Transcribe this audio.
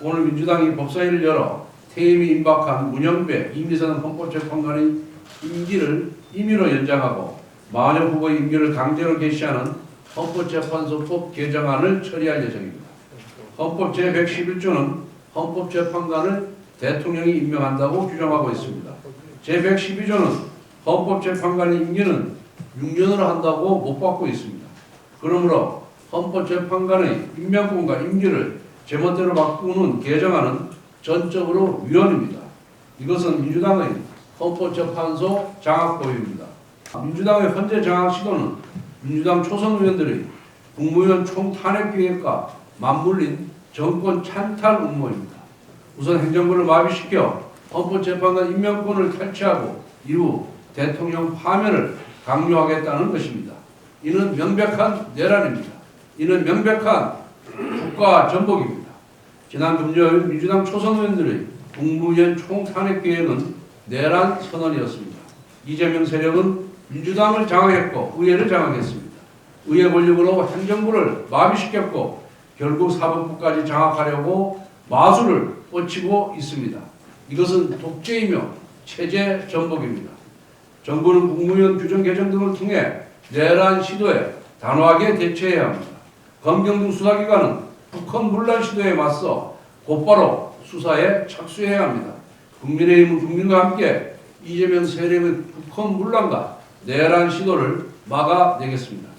오늘 민주당이 법사위를 열어 퇴임이 임박한 문영배, 이미선 헌법재판관의 임기를 임의로 연장하고 마녀 후보의 임기를 강제로 개시하는 헌법재판소법 개정안을 처리할 예정입니다. 헌법 제111조는 헌법재판관을 대통령이 임명한다고 규정하고 있습니다. 제112조는 헌법재판관의 임기는 6년으로 한다고 못 받고 있습니다. 그러므로 헌법재판관의 임명권과 임기를 제멋대로 바꾸는 개정안은 전적으로 위헌입니다. 이것은 민주당의 헌법재판소 장악 보유입니다. 민주당의 현재 장악 시도는 민주당 초선 의원들의 국무위원 총탄핵 계획과 맞물린 정권 찬탈 음모입니다. 우선 행정부를 마비시켜 헌법재판관 임명권을 탈취하고 이후 대통령 파면을 강요하겠다는 것입니다. 이는 명백한 내란입니다. 이는 명백한 국가 전복입니다. 지난 금요일 민주당 초선 의원들의 국무위원 총탄핵 계획은 내란 선언이었습니다. 이재명 세력은 민주당을 장악했고 의회를 장악했습니다. 의회 권력으로 행정부를 마비시켰고 결국 사법부까지 장악하려고 마술을 뻗치고 있습니다. 이것은 독재이며 체제 전복입니다. 정부는 국무위원 규정 개정 등을 통해 내란 시도에 단호하게 대처해야 합니다. 검경 등 수사기관은 북한 문란 시도에 맞서 곧바로 수사에 착수해야 합니다. 국민의힘은 국민과 함께 이재명 세력의 북한 문란과 내란 시도를 막아내겠습니다.